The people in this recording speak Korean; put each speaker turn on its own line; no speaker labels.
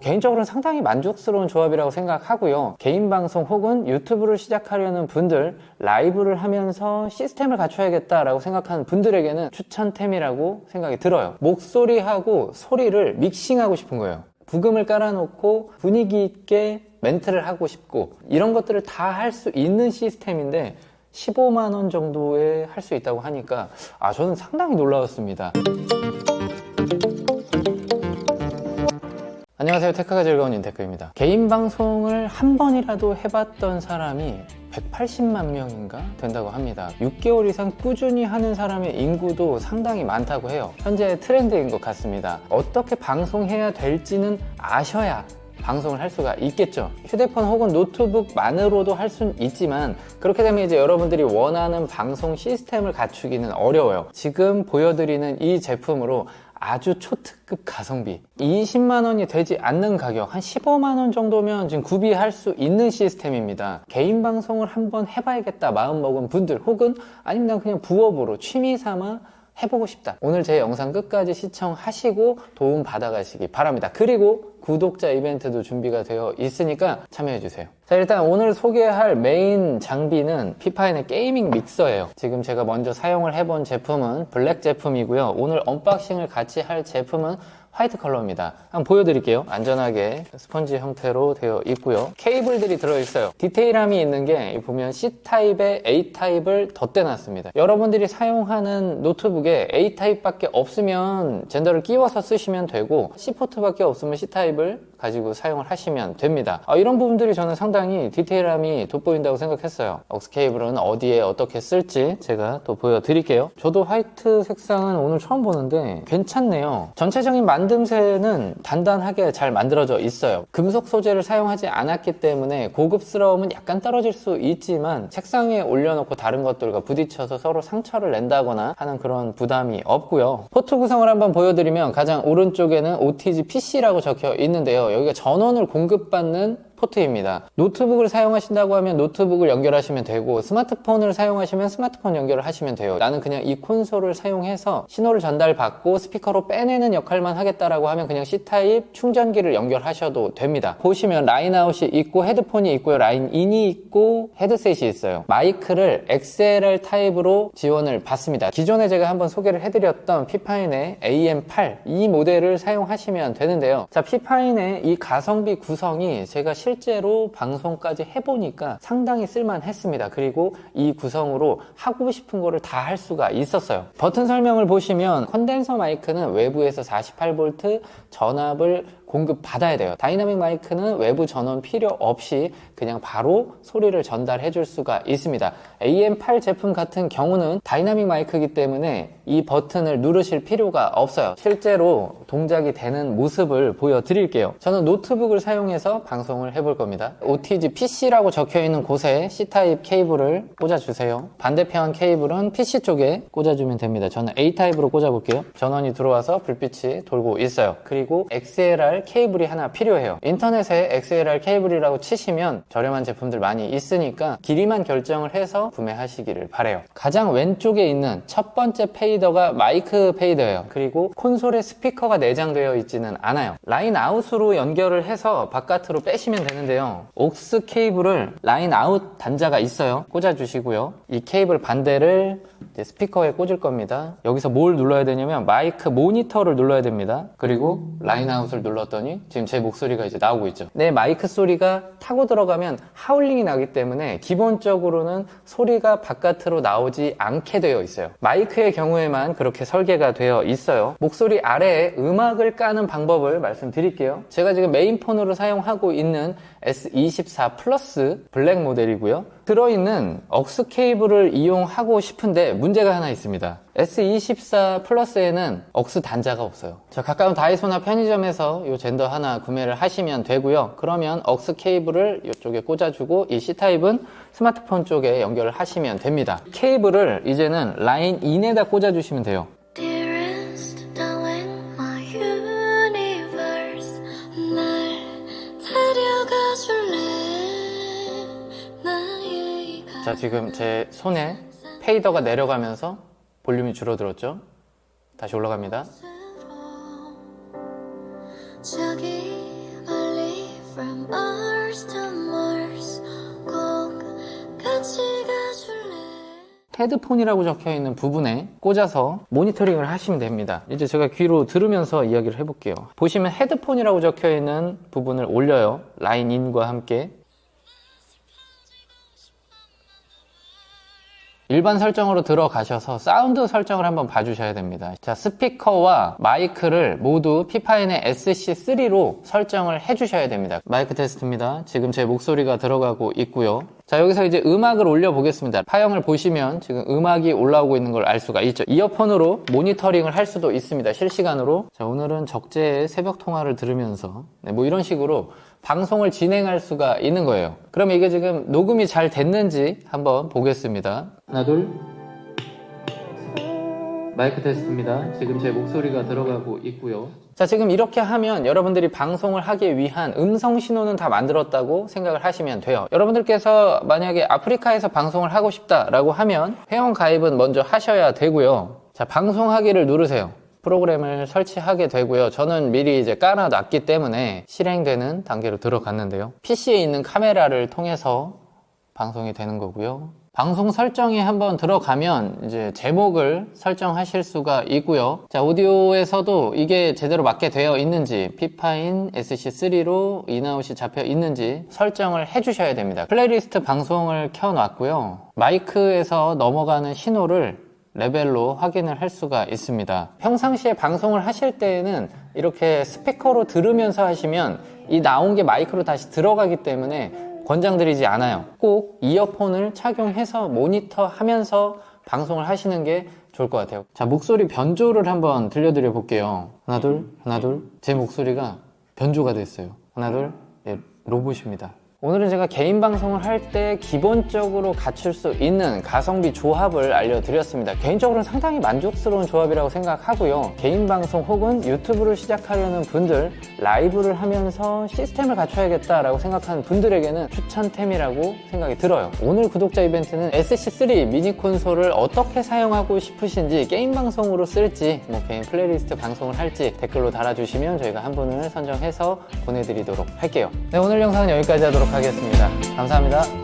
개인적으로는 상당히 만족스러운 조합이라고 생각하고요. 개인 방송 혹은 유튜브를 시작하려는 분들, 라이브를 하면서 시스템을 갖춰야겠다라고 생각하는 분들에게는 추천템이라고 생각이 들어요. 목소리하고 소리를 믹싱하고 싶은 거예요. 부금을 깔아놓고 분위기 있게 멘트를 하고 싶고 이런 것들을 다 할 수 있는 시스템인데 15만 원 정도에 할 수 있다고 하니까 아 저는 상당히 놀라웠습니다. 안녕하세요. 테크가 즐거운 윤테크입니다. 개인 방송을 한 번이라도 해봤던 사람이 180만 명인가 된다고 합니다. 6개월 이상 꾸준히 하는 사람의 인구도 상당히 많다고 해요. 현재 트렌드인 것 같습니다. 어떻게 방송해야 될지는 아셔야 방송을 할 수가 있겠죠. 휴대폰 혹은 노트북만으로도 할 수는 있지만 그렇게 되면 이제 여러분들이 원하는 방송 시스템을 갖추기는 어려워요. 지금 보여드리는 이 제품으로 아주 초특급 가성비. 20만 원이 되지 않는 가격 한 15만 원 정도면 지금 구비할 수 있는 시스템입니다. 개인 방송을 한번 해봐야겠다 마음먹은 분들 혹은 아니면 난 그냥 부업으로 취미 삼아 해보고 싶다. 오늘 제 영상 끝까지 시청하시고 도움 받아가시기 바랍니다. 그리고 구독자 이벤트도 준비가 되어 있으니까 참여해주세요. 자 일단 오늘 소개할 메인 장비는 피파인의 게이밍 믹서예요. 지금 제가 먼저 사용을 해본 제품은 블랙 제품이고요. 오늘 언박싱을 같이 할 제품은 화이트 컬러입니다. 한번 보여드릴게요. 안전하게 스펀지 형태로 되어 있고요. 케이블들이 들어있어요. 디테일함이 있는 게 보면 C타입에 A타입을 덧대놨습니다. 여러분들이 사용하는 노트북에 A타입밖에 없으면 젠더를 끼워서 쓰시면 되고 C포트밖에 없으면 C타입을 가지고 사용을 하시면 됩니다. 아, 이런 부분들이 저는 상당히 디테일함이 돋보인다고 생각했어요. 억스 케이블은 어디에 어떻게 쓸지 제가 또 보여드릴게요. 저도 화이트 색상은 오늘 처음 보는데 괜찮네요. 전체적인 만듦새는 단단하게 잘 만들어져 있어요. 금속 소재를 사용하지 않았기 때문에 고급스러움은 약간 떨어질 수 있지만 책상에 올려놓고 다른 것들과 부딪혀서 서로 상처를 낸다거나 하는 그런 부담이 없고요. 포트 구성을 한번 보여드리면 가장 오른쪽에는 OTG PC라고 적혀 있는데요. 여기가 전원을 공급받는 포트입니다. 노트북을 사용하신다고 하면 노트북을 연결하시면 되고 스마트폰을 사용하시면 스마트폰 연결을 하시면 돼요. 나는 그냥 이 콘솔을 사용해서 신호를 전달받고 스피커로 빼내는 역할만 하겠다라고 하면 그냥 C타입 충전기를 연결하셔도 됩니다. 보시면 라인아웃이 있고 헤드폰이 있고요. 라인인이 있고 헤드셋이 있어요. 마이크를 XLR 타입으로 지원을 받습니다. 기존에 제가 한번 소개를 해드렸던 피파인의 AM8 이 모델을 사용하시면 되는데요. 자, 피파인의 이 가성비 구성이 제가 실 제로 방송까지 해보니까 상당히 쓸만했습니다. 그리고 이 구성으로 하고 싶은 거를 다 할 수가 있었어요. 버튼 설명을 보시면 컨덴서 마이크는 외부에서 48V 전압을 공급 받아야 돼요. 다이나믹 마이크는 외부 전원 필요 없이 그냥 바로 소리를 전달해 줄 수가 있습니다. AM8 제품 같은 경우는 다이나믹 마이크이기 때문에 이 버튼을 누르실 필요가 없어요. 실제로 동작이 되는 모습을 보여드릴게요. 저는 노트북을 사용해서 방송을 해볼 겁니다. OTG PC라고 적혀 있는 곳에 C타입 케이블을 꽂아주세요. 반대편 케이블은 PC 쪽에 꽂아주면 됩니다. 저는 A타입으로 꽂아볼게요. 전원이 들어와서 불빛이 돌고 있어요. 그리고 XLR 케이블이 하나 필요해요. 인터넷에 XLR 케이블이라고 치시면 저렴한 제품들 많이 있으니까 길이만 결정을 해서 구매하시기를 바래요. 가장 왼쪽에 있는 첫 번째 페이더가 마이크 페이더예요. 그리고 콘솔에 스피커가 내장되어 있지는 않아요. 라인 아웃으로 연결을 해서 바깥으로 빼시면 되는데요. 옥스 케이블을 라인 아웃 단자가 있어요. 꽂아주시고요. 이 케이블 반대를 스피커에 꽂을 겁니다. 여기서 뭘 눌러야 되냐면 마이크 모니터를 눌러야 됩니다. 그리고 라인 아웃을 눌렀 더니 지금 제 목소리가 이제 나오고 있죠. 내 마이크 소리가 타고 들어가면 하울링이 나기 때문에 기본적으로는 소리가 바깥으로 나오지 않게 되어 있어요. 마이크의 경우에만 그렇게 설계가 되어 있어요. 목소리 아래에 음악을 까는 방법을 말씀드릴게요. 제가 지금 메인폰으로 사용하고 있는 S24 플러스 블랙 모델이고요. 들어있는 억스 케이블을 이용하고 싶은데 문제가 하나 있습니다. S24 플러스에는 억스 단자가 없어요. 자, 가까운 다이소나 편의점에서 이 젠더 하나 구매를 하시면 되고요. 그러면 억스 케이블을 이쪽에 꽂아주고 이 C타입은 스마트폰 쪽에 연결을 하시면 됩니다. 케이블을 이제는 라인 인에다 꽂아주시면 돼요. 자, 지금 제 손에 페이더가 내려가면서 볼륨이 줄어들었죠? 다시 올라갑니다. 헤드폰이라고 적혀 있는 부분에 꽂아서 모니터링을 하시면 됩니다. 이제 제가 귀로 들으면서 이야기를 해볼게요. 보시면 헤드폰이라고 적혀 있는 부분을 올려요. 라인인과 함께. 일반 설정으로 들어가셔서 사운드 설정을 한번 봐주셔야 됩니다. 자, 스피커와 마이크를 모두 피파인의 SC3로 설정을 해주셔야 됩니다. 마이크 테스트입니다. 지금 제 목소리가 들어가고 있고요. 자, 여기서 이제 음악을 올려보겠습니다. 파형을 보시면 지금 음악이 올라오고 있는 걸 알 수가 있죠. 이어폰으로 모니터링을 할 수도 있습니다. 실시간으로. 자, 오늘은 적재의 새벽 통화를 들으면서 네, 뭐 이런 식으로 방송을 진행할 수가 있는 거예요. 그럼 이게 지금 녹음이 잘 됐는지 한번 보겠습니다. 하나, 둘. 마이크 테스트입니다. 지금 제 목소리가 들어가고 있고요. 자, 지금 이렇게 하면 여러분들이 방송을 하기 위한 음성 신호는 다 만들었다고 생각을 하시면 돼요. 여러분들께서 만약에 아프리카에서 방송을 하고 싶다라고 하면 회원 가입은 먼저 하셔야 되고요. 자, 방송하기를 누르세요. 프로그램을 설치하게 되고요. 저는 미리 이제 깔아놨기 때문에 실행되는 단계로 들어갔는데요. PC에 있는 카메라를 통해서 방송이 되는 거고요. 방송 설정에 한번 들어가면 이제 제목을 설정하실 수가 있고요. 자, 오디오에서도 이게 제대로 맞게 되어 있는지 피파인 SC3로 인아웃이 잡혀 있는지 설정을 해 주셔야 됩니다. 플레이리스트 방송을 켜 놨고요. 마이크에서 넘어가는 신호를 레벨로 확인을 할 수가 있습니다. 평상시에 방송을 하실 때에는 이렇게 스피커로 들으면서 하시면 이 나온 게 마이크로 다시 들어가기 때문에 권장드리지 않아요. 꼭 이어폰을 착용해서 모니터 하면서 방송을 하시는 게 좋을 것 같아요. 자, 목소리 변조를 한번 들려드려 볼게요. 하나, 둘, 하나, 둘. 제 목소리가 변조가 됐어요. 하나, 둘. 예, 로봇입니다. 오늘은 제가 개인 방송을 할 때 기본적으로 갖출 수 있는 가성비 조합을 알려드렸습니다. 개인적으로는 상당히 만족스러운 조합이라고 생각하고요. 개인 방송 혹은 유튜브를 시작하려는 분들, 라이브를 하면서 시스템을 갖춰야겠다라고 생각하는 분들에게는 추천템이라고 생각이 들어요. 오늘 구독자 이벤트는 SC3 미니 콘솔을 어떻게 사용하고 싶으신지 게임 방송으로 쓸지 뭐 개인 플레이리스트 방송을 할지 댓글로 달아주시면 저희가 한 분을 선정해서 보내드리도록 할게요. 네, 오늘 영상은 여기까지 하도록 하겠습니다. 감사합니다.